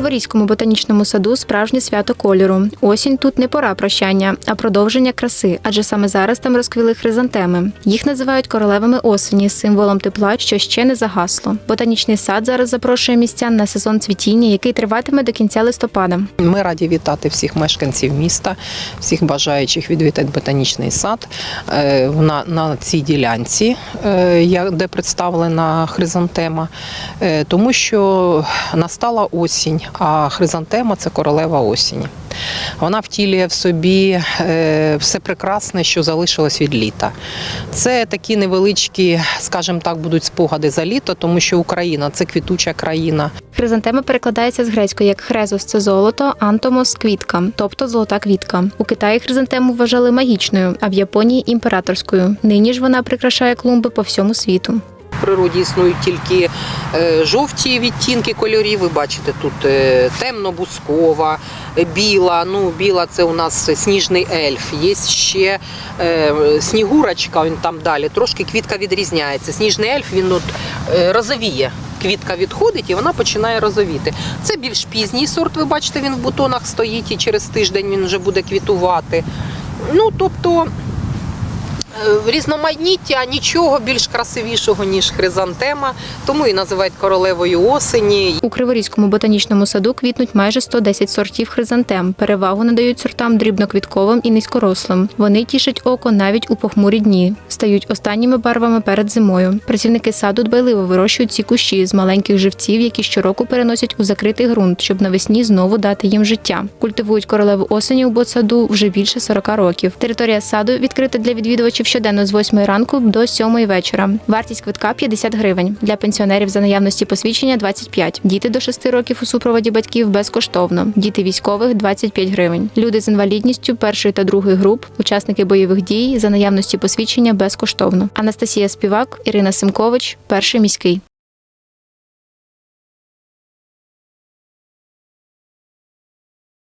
Криворізькому ботанічному саду справжнє свято кольору. Осінь тут не пора прощання, а продовження краси, адже саме зараз там розквіли хризантеми. Їх називають королевами осені, символом тепла, що ще не загасло. Ботанічний сад зараз запрошує містян на сезон цвітіння, який триватиме до кінця листопада. Ми раді вітати всіх мешканців міста, всіх бажаючих відвідати ботанічний сад Е, на, на цій ділянці, е, де представлена хризантема, Е, тому що настала осінь, а хризантема це королева осені. Вона втілює в собі е, все прекрасне, що залишилось від літа. Це такі невеличкі, скажімо так, будуть спогади за літо, тому що Україна це квітуча країна. Хризантема перекладається з грецької як хрезос це золото, антомос квітка, тобто золота квітка. У Китаї хризантему вважали магічною, а в Японії імператорською. Нині ж вона прикрашає клумби по всьому світу. Природі існують тільки е, жовті відтінки кольорів. Ви бачите, тут е, темно-бускова, е, біла. Ну, біла це у нас сніжний ельф. Є ще снігурочка, він там далі. Трошки квітка відрізняється. Сніжний ельф він от, розовіє. Квітка відходить і вона починає розовіти. Це більш пізній сорт. Ви бачите, він в бутонах стоїть і через тиждень він вже буде квітувати. Ну, тобто. Різноманіття нічого більш красивішого, ніж хризантема, тому і називають королевою осені. У Криворізькому ботанічному саду квітнуть майже 110 сортів хризантем. Перевагу надають сортам дрібноквітковим і низькорослим. Вони тішать око навіть у похмурі дні, стають останніми барвами перед зимою. Працівники саду дбайливо вирощують ці кущі з маленьких живців, які щороку переносять у закритий ґрунт, щоб навесні знову дати їм життя. Культивують королеву осені у ботсаду вже більше 40 років. Територія саду відкрита для відвідувачів щоденно з 8 ранку до 7 вечора. Вартість квитка 50 гривень. Для пенсіонерів за наявності посвідчення 25. Діти до 6 років у супроводі батьків безкоштовно. Діти військових 25 гривень. Люди з інвалідністю першої та другої груп, учасники бойових дій за наявності посвідчення безкоштовно. Анастасія Співак, Ірина Симкович, перший міський.